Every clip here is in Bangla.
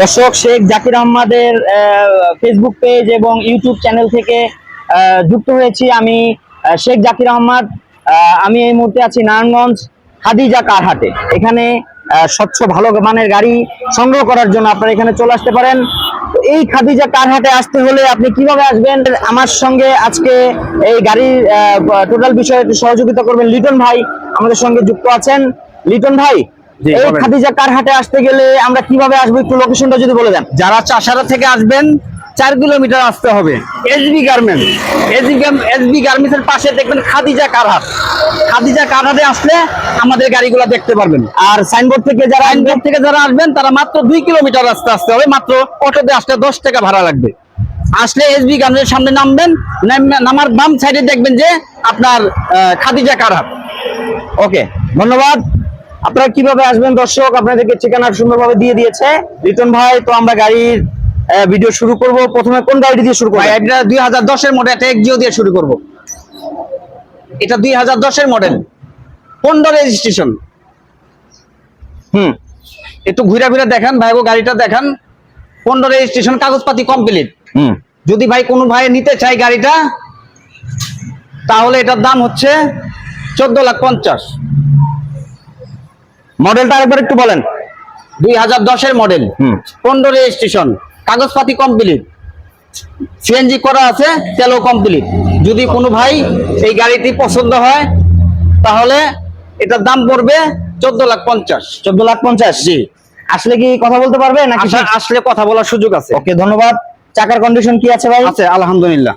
দর্শক শেখ জাকির আহমদের ফেসবুক পেজ এবং ইউটিউব চ্যানেল থেকে যুক্ত হয়েছি আমি শেখ জাকির আহমদ। আমি এই মুহূর্তে আছি নারায়ণগঞ্জ খাদিজা কারহাটে এখানে স্বচ্ছ ভালো মানের গাড়ি সংগ্রহ করার জন্য আপনারা এখানে চলে আসতে পারেন। এই খাদিজা কারহাটে আসতে হলে আপনি কীভাবে আসবেন? আমার সঙ্গে আজকে এই গাড়ির টোটাল বিষয়ে সহযোগিতা করবেন লিটন ভাই আমাদের সঙ্গে যুক্ত আছেন। লিটন ভাই এই। খাদিজা কারহাটে আসতে গেলে আমরা কীভাবে আসব একটু লোকেশনটা যদি বলে দেন? যারা চাষারা থেকে আসবেন চার কিলোমিটার আসতে হবে। SB garments SB SB garments এর পাশে দেখবেন খাদিজা কারহাট খাদিজা কারহাটে আসলে আমাদের গাড়িগুলো দেখতে পারবেন। আর সাইনবোর্ড থেকে যারা আইনগড় থেকে যারা আসবেন তারা মাত্র দুই কিলোমিটার রাস্তা আসতে হবে মাত্র অটোতে আসলে দশ টাকা ভাড়া লাগবে। আসলে এসবি গার্মেন্টের সামনে নামবেন নাম- নামার বাম সাইডে দেখবেন যে আপনার খাদিজা কারহাট ওকে ধন্যবাদ। আপনারা কীভাবে আসবেন দর্শক? আপনাদেরকে ঠিকানা সুন্দরভাবে দিয়ে দিয়েছে। লিটন ভাই তো আমরা গাড়ির ভিডিও শুরু করব। প্রথমে কোন গাড়িটি দিয়ে শুরু করব ভাই এটা দুই হাজার দশের মডেল একটা এক্সিও দিয়ে শুরু করব। এটা দুই হাজার দশের মডেল পনেরো রেজিস্ট্রেশন হুম একটু ঘুরে ঘুরে দেখান ভাই গো গাড়িটা দেখান। পনেরো রেজিস্ট্রেশন কাগজপাতি কমপ্লিট হুম। যদি ভাই কোনো ভাই নিতে চাই গাড়িটা তাহলে এটার দাম হচ্ছে চোদ্দ লাখ পঞ্চাশ। মডেলটা আরেকবার একটু বলেন। দুই হাজার দশের মডেল। হুম। পনেরো রেজিস্ট্রেশন কাগজপাতি কমপ্লিট সিএনজি করা আছে তেলও কমপ্লিট যদি কোনো ভাই এই গাড়িটি পছন্দ হয় তাহলে এটার দাম পড়বে চোদ্দ লাখ পঞ্চাশ। চোদ্দ লাখ পঞ্চাশ? জি। আসলে কি কথা বলতে পারবে নাকি আসলে কথা বলার সুযোগ আছে। ওকে ধন্যবাদ। চাকার কন্ডিশন কি আছে ভাই? আছে আলহামদুলিল্লাহ।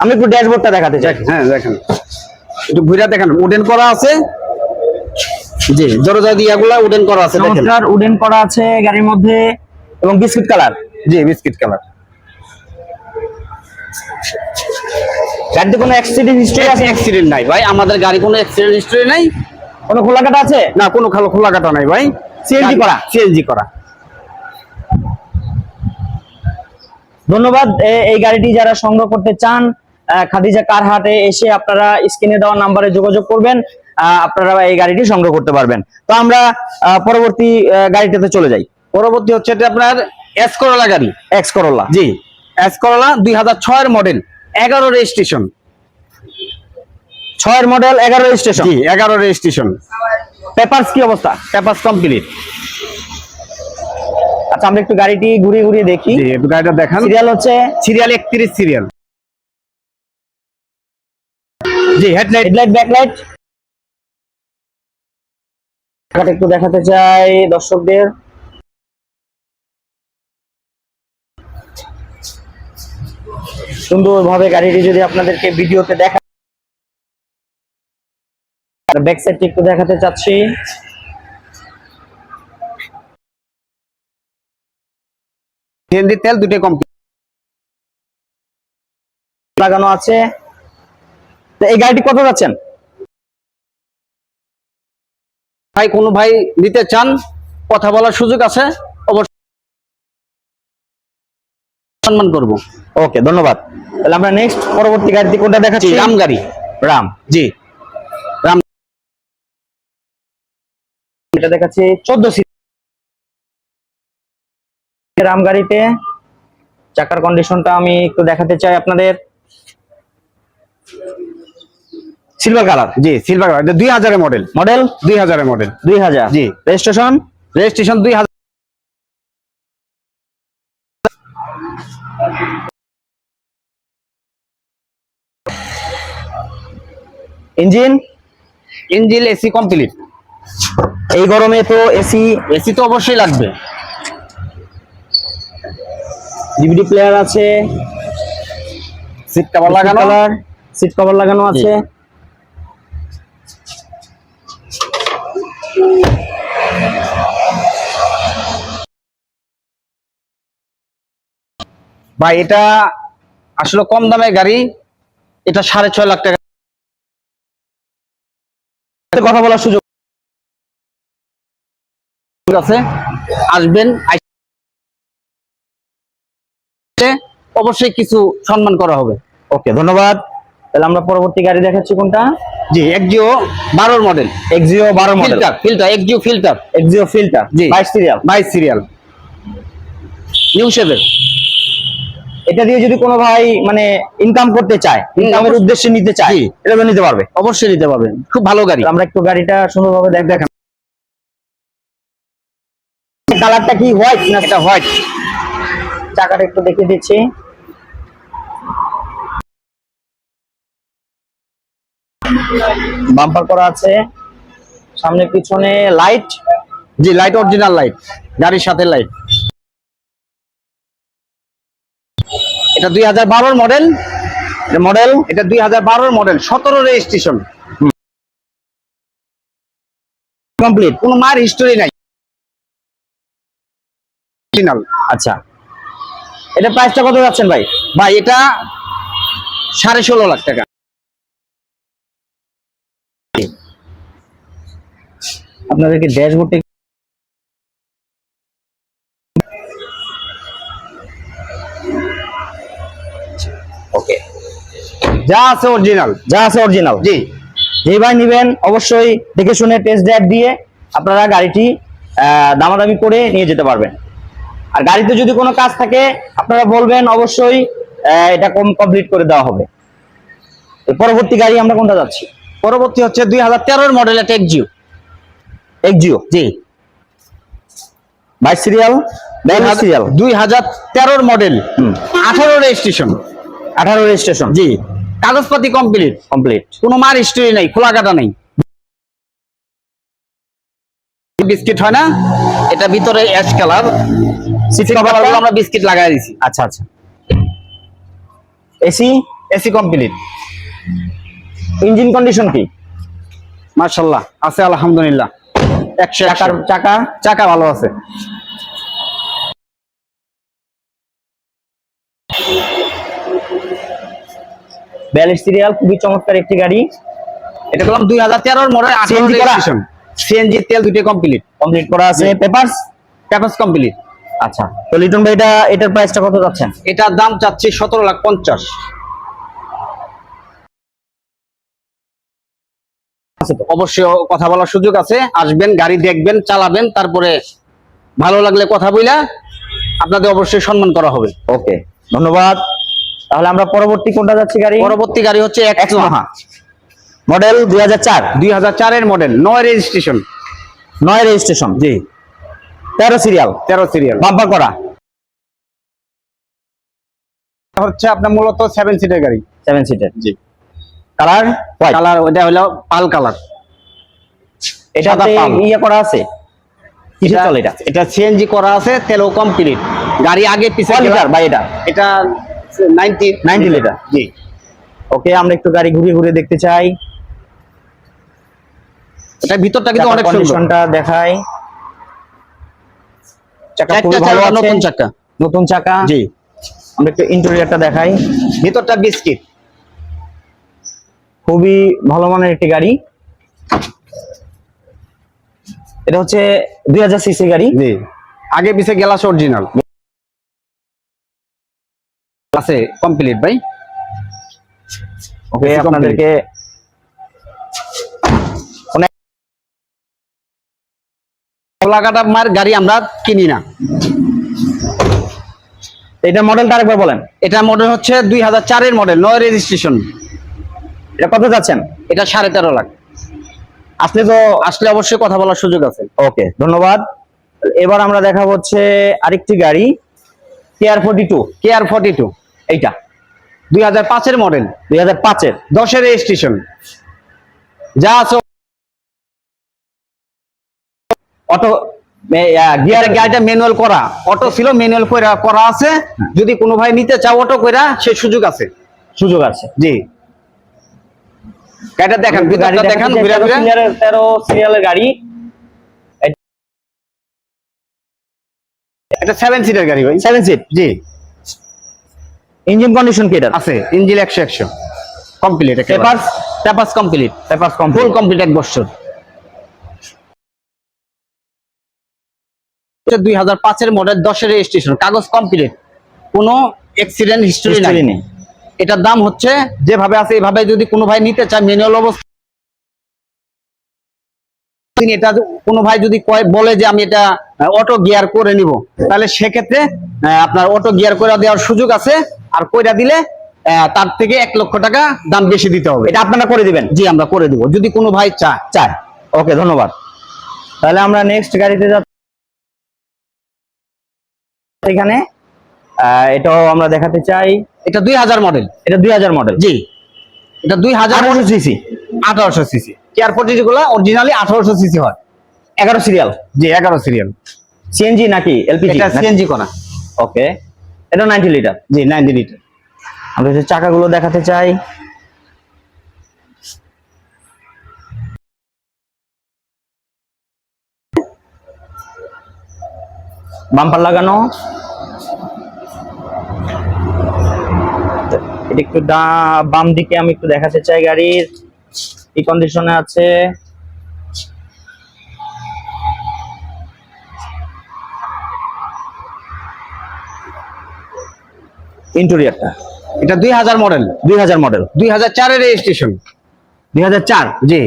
আমি একটু ড্যাশবোর্ডটা দেখাতে চাই। হ্যাঁ দেখেন। একটু ঘুরে দেখেন। উডেন করা আছে জি দরজা দিয়াগুলা উডেন করা আছে দেখেন। উডেন করা আছে গাড়ির মধ্যে এবং বিস্কিট কালার জি বিস্কিট কালার গাড়িতে কোনো অ্যাক্সিডেন্ট হিস্ট্রি আছে? অ্যাক্সিডেন্ট নাই ভাই আমাদের গাড়ি কোনো অ্যাক্সিডেন্ট হিস্টরি নাই। কোনো খোলাকাটা আছে? না কোনো খালো খোলা কাটা নাই ভাই। CNG করা? সিএনজি করা। ধন্যবাদ এই গাড়িটি যারা সংগ্রহ করতে চান খাদিজা কার হাটে এসে আপনারা স্ক্রিনে দেওয়া নাম্বারে যোগাযোগ করবেন। আপনারা এই গাড়িটি সংগ্রহ করতে পারবেন। তো আমরা পরবর্তী গাড়িটাতে চলে যাই। পরবর্তী হচ্ছে এটা আপনার এস করোলা গাড়ি। এক্স করোলা জি। এস করোলা দুই হাজার ছয়ের মডেল এগারো রেজিস্ট্রেশন ছয়ের মডেল এগারো রেজিস্ট্রেশন জি এগারো রেজিস্ট্রেশন পেপারস কি অবস্থা? পেপার কমপ্লিট আচ্ছা আমরা একটু গাড়িটি ঘুরিয়ে ঘুরিয়ে দেখি। জি একটু গাড়িটা দেখান। সিরিয়াল হচ্ছে? সিরিয়াল একত্রিশ সিরিয়াল জি হেডলাইট হেডলাইট ব্যাকলাইট একটু দেখাতে চাই দর্শকদের। সুন্দরভাবে গাড়িটি যদি আপনাদেরকে ভিডিওতে দেখা ব্যাক সাইডটি একটু দেখাতে চাচ্ছি। সিএনজি তেল দুটোই কমপ্লিট লাগানো আছে। তো এই গাড়িটি কত যাচ্ছেন? ভাই কোনো ভাই দিতে চান কথা বলার সুযোগ আছে অবশ্যই সম্মান করব। ওকে ধন্যবাদ। তাহলে আমরা নেক্সট পরবর্তী গাড়িটি কোনটা দেখাচ্ছি? রাম গাড়ি। রাম। জি। রাম এটা দেখাচ্ছি চোদ্দ সিট রাম গাড়িতে। চাকার কন্ডিশনটা আমি একটু দেখাতে চাই আপনাদের। সিলভার কালার জি সিলভার কালার দুই হাজারের মডেল মডেল দুই হাজারের মডেল দুই হাজার। জি। রেজিস্ট্রেশন রেজিস্ট্রেশন দুই হাজার ইঞ্জিন ইঞ্জিল এসি কমপ্লিট এই গরমে তো এসি এসি তো অবশ্যই লাগবে। ডিভিডি প্লেয়ার আছে। সিট কভার লাগানো? সিট কভার লাগানো আছে। ভাই, এটা আসলে কম দামের গাড়ি। এটা সাড়ে ছয় লাখ টাকা। কথা বলার সুযোগ আছে, আসবেন অবশ্যই কিছু সম্মান করা হবে। ওকে, ধন্যবাদ। তাহলে আমরা পরবর্তী গাড়ি দেখাচ্ছি কোনটা? জি একজিও বারোর মডেল এক্সিও বারো model filter filter Axio filter Axio filter জি। বাইশ সিরিয়াল বাইশ সিরিয়াল নিউ শেপের এটা দিয়ে যদি কোনো ভাই মানে ইনকাম করতে চায় ইনকামের উদ্দেশ্যে নিতে চায় জি। এটা নিতে পারবে। অবশ্যই নিতে পারবেন খুব ভালো গাড়ি। আমরা একটু গাড়িটা সুন্দরভাবে দেখ দেখেন। কালারটা কি হোয়াইট না এটা হোয়াইট চাকাটা একটু দেখিয়ে দিচ্ছি। বাম্পার করা আছে। সামনে পিছনে লাইট। জি লাইট অরিজিনাল লাইট। গাড়ির সাথে লাইট। এটা দুই হাজার বারোর মডেল। মডেল? এটা দুই হাজার বারোর মডেল সতেরো রেজিস্ট্রেশন। কমপ্লিট কোনো মায়ের হিস্টোরি নাই। আচ্ছা। এটা প্রাইসটা কত যাচ্ছেন ভাই? ভাই এটা সাড়ে ষোলো লাখ টাকা। আপনাদেরকে ড্যাশবোর্ডে ওকে যা আছে অরিজিনাল যা আছে অরিজিনাল জি। যে ভাই নিবেন অবশ্যই দেখে শুনে টেস্ট ড্রাইভ দিয়ে আপনারা গাড়িটি দামাদামি করে নিয়ে যেতে পারবেন। আর গাড়িতে যদি কোনো কাজ থাকে আপনারা বলবেন অবশ্যই এটা কম কমপ্লিট করে দেওয়া হবে। পরবর্তী গাড়ি আমরা কোনটা যাচ্ছি? পরবর্তী হচ্ছে দুই হাজার তেরোর মডেল এটা এক্সিও জি। বাইশ সিরিয়াল সিরিয়াল। দুই হাজার তেরোর মডেল। আঠারো রেজিস্ট্রেশন। আঠারো রেজিস্ট্রেশন। জি। কাগজপাতি কমপ্লিট কমপ্লিট কোনো মার হিস্টোরি নাই খোলা কাটা নাই। বিস্কিট হয় না? এটা ভিতরে অ্যাশ কালার আমরা বিস্কিট লাগাই দিছি। আচ্ছা আচ্ছা। AC AC complete engine condition কি? মার্শাল্লাহ আছে আলহামদুলিল্লাহ। চাকার চাকা চাকা ভালো আছে। সিরিয়াল খুবই চমৎকার একটি গাড়ি। এটা করলাম দুই হাজার তেরোর মডেল আঠারো CNG করা? সিএনজি তেল দুটো কমপ্লিট কমপ্লিট করা আছে। পেপারস ক্যাপাস কমপ্লিট আচ্ছা। তো লিটন ভাই এটা এটার প্রাইসটা কত যাচ্ছেন? এটার দাম চাচ্ছি সতেরো লাখ পঞ্চাশ। আছে তো? অবশ্যই কথা বলার সুযোগ আছে। আসবেন গাড়ি দেখবেন চালাবেন তারপরে ভালো লাগলে কথা বইলা আপনাদের অবশ্যই সম্মান করা হবে। ওকে ধন্যবাদ। তাহলে আমরা পরবর্তী কোনটা যাচ্ছি গাড়ি? পরবর্তী গাড়ি হচ্ছে মহা। মডেল দুই হাজার চার। দুই হাজার চারের মডেল নয় রেজিস্ট্রেশন। নয় রেজিস্ট্রেশন জি। তেরো সিরিয়াল। তেরো সিরিয়াল। বাম্পার করা। হচ্ছে আপনার মূলত সেভেন সিটের গাড়ি। সেভেন সিটের জি। কালার কালার ওটা হলো পাল কালার পাল। ইয়ে করা আছে? কিসে চলে এটা। এটা সিএনজি করা আছে তেলও কমপ্লিট গাড়ি আগে পিছিয়ে লিটার ভাই এটা এটা নাইনটি 90 লিটার। জি। ওকে আমরা একটু গাড়ি ঘুরে ঘুরে দেখতে চাই। এটা ভিতরটা কিন্তু অনেক কন্ডিশনটা দেখাই। চাকা খুবই ভালো নতুন চাকা। নতুন চাকা। জি। আমরা একটু ইন্টেরিয়রটা দেখাই। ভিতরটা বিস্কিট। খুবই ভালো মানের একটি গাড়ি। এটা হচ্ছে দুই হাজার সিসি গাড়ি। জি। আগে পিছে গ্লাস অরিজিনাল। আছে কমপ্লিট ভাই। ওকে. আপনাদেরকে মার গাড়ি আমরা কিনি না। এটা মডেলটা আরেকবার বলেন। এটা মডেল হচ্ছে দুই হাজার চারের মডেল নয় রেজিস্ট্রেশন এটা কত যাচ্ছেন? এটা সাড়ে তেরো লাখ। আসলে তো আসলে অবশ্যই কথা বলার সুযোগ আছে। ওকে ধন্যবাদ। এবার আমরা দেখা হচ্ছে আরেকটি গাড়ি K R forty two K R forty two এইটা। দুই হাজার পাঁচের মডেল। দুই হাজার পাঁচের। দশের রেজিস্ট্রেশন যা আছে অটো গিয়ার গাড়িটা ম্যানুয়াল করা। অটো ছিল ম্যানুয়াল করা করা আছে। যদি কোনো ভাই নিতে চাও অটো কইরা সে সুযোগ আছে। সুযোগ আছে। জি। গাড়িটা দেখান ভিতরটা দেখান ঘুরে ঘুরে। তেরো সিরিয়ালের গাড়ি। এটা সেভেন সিটের গাড়ি ভাই। সেভেন সিট জি। ইঞ্জিন কন্ডিশন কি এটা? আছে ইঞ্জিন একশো একশো। Complete paper paper complete paper full complete complete এক বছর। দুই হাজার পাঁচের মডেল দশের রেজিস্ট্রেশন কাগজ কমপ্লিট কোনো অ্যাক্সিডেন্ট হিস্টোরি নেই। এটার দাম হচ্ছে যেভাবে আছে এভাবে যদি কোনো ভাই নিতে চায় ম্যানুয়াল অবস্থা এটা কোনো ভাই যদি কয় বলে যে আমি এটা অটো গিয়ার করে নিব তাহলে সেক্ষেত্রে আপনার অটো গিয়ার করে দেওয়ার সুযোগ আছে আর কইরা দিলে তার থেকে এক লক্ষ টাকা দাম বেশি দিতে হবে। এটা আপনারা করে দিবেন। জি আমরা করে দিব। যদি কোনো ভাই চায় চার ওকে ধন্যবাদ। তাহলে আমরা নেক্সট গাড়িতে যাচ্ছি। এখানে এটাও আমরা দেখাতে চাই। এটা দুই হাজার মডেল এটা দুই হাজার মডেল জি। এটা দুই হাজার সিসি আঠারোশো সিসি কেয়ার ফোর্টি গুলো অরিজিনালি আঠারোশো সিসি হয়। এগারো সিরিয়াল জি এগারো সিরিয়াল সিএনজি নাকি এলপিজি এটা সিএনজি করা ওকে। এটা নাইনটি লিটার জি নাইনটি লিটার আমরা হচ্ছে চাকাগুলো দেখাতে চাই। বাম্পার লাগানো। এটা একটু বাম দিকে আমি একটু দেখাতে চাই গাড়ির। কি কন্ডিশনে আছে। ইন্টেরিয়রটা এটা দুই হাজার মডেল দুই হাজার মডেল দুই হাজার চারের রেজিস্ট্রেশন দুই হাজার চার জি।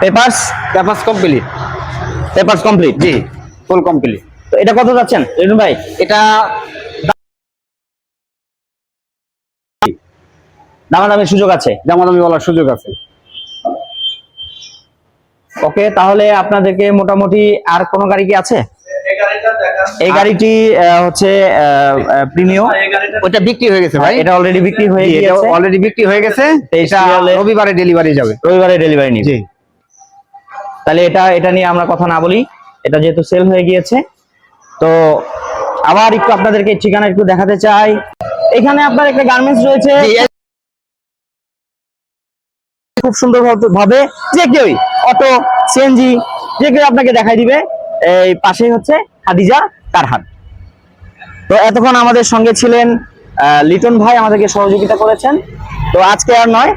Papers papers complete papers complete জি। ফুল কমপ্লিট তো এটা কত যাচ্ছেন রিটন ভাই? এটা দামাদামির সুযোগ আছে? দামাদামি বলার সুযোগ আছে। ওকে তাহলে আপনাদেরকে মোটামুটি আর কোন গাড়ি কি আছে? এই গাড়িটি হচ্ছে প্রিমিয়াম ওইটা বিক্রি হয়ে গেছে ভাই। এটা অলরেডি বিক্রি হয়ে জি, এটা অলরেডি বিক্রি হয়ে গেছে। এটা রবিবারে ডেলিভারি যাবে। রবিবারে ডেলিভারি নিবে। জি। তাহলে এটা এটা নিয়ে আমরা কথা না বলি। এটা যেহেতু সেল হয়ে গিয়েছে তো আবার একটু আপনাদেরকে ঠিকানা একটু দেখাতে চাই। এখানে আপনার একটা গার্মেন্টস রয়েছে। খুব সুন্দর ভাবে- যে কেউ অটো সিএনজি যে কেউ আপনাকে দেখাই দিবে। এই পাশেই হচ্ছে হাদিজা কারহাট তো এতক্ষণ আমাদের সঙ্গে ছিলেন আহ, লিটন ভাই আমাদেরকে সহযোগিতা করেছেন। তো আজকে আর নয়